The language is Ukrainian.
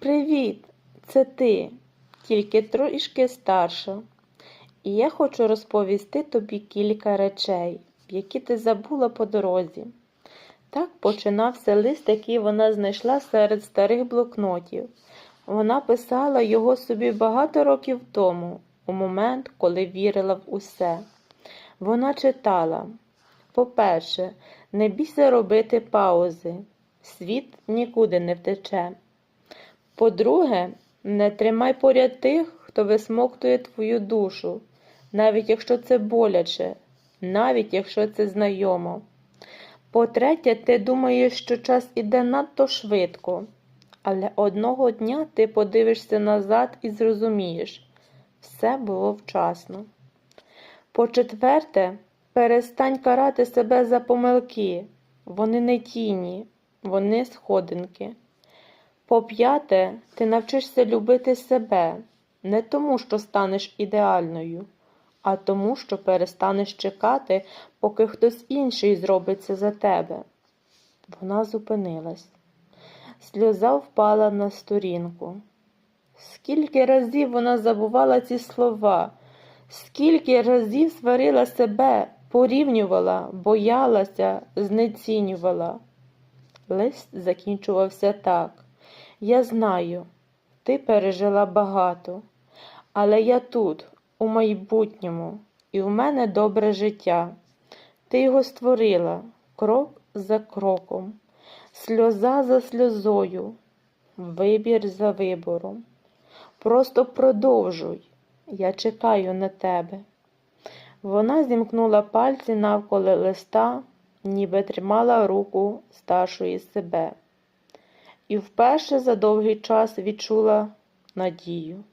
Привіт, це ти, тільки трішки старша. І я хочу розповісти тобі кілька речей, які ти забула по дорозі. Так починався лист, який вона знайшла серед старих блокнотів. Вона писала його собі багато років тому, у момент, коли вірила в усе. Вона читала: по-перше, не бійся робити паузи, світ нікуди не втече. По-друге, не тримай поряд тих, хто висмоктує твою душу, навіть якщо це боляче, навіть якщо це знайомо. По-третє, ти думаєш, що час іде надто швидко, але одного дня ти подивишся назад і зрозумієш, все було вчасно. По-четверте, перестань карати себе за помилки. Вони не тіні, вони сходинки. По-п'яте, ти навчишся любити себе не тому, що станеш ідеальною, а тому, що перестанеш чекати, поки хтось інший зробить це за тебе. Вона зупинилась. Сльоза впала на сторінку. Скільки разів вона забувала ці слова, скільки разів сварила себе, порівнювала, боялася, знецінювала. Лист закінчувався так. Я знаю, ти пережила багато, але я тут, у майбутньому, і в мене добре життя. Ти його створила крок за кроком, сльоза за сльозою, вибір за вибором. Просто продовжуй, я чекаю на тебе. Вона зімкнула пальці навколо листа, ніби тримала руку старшої себе і вперше за довгий час відчула надію.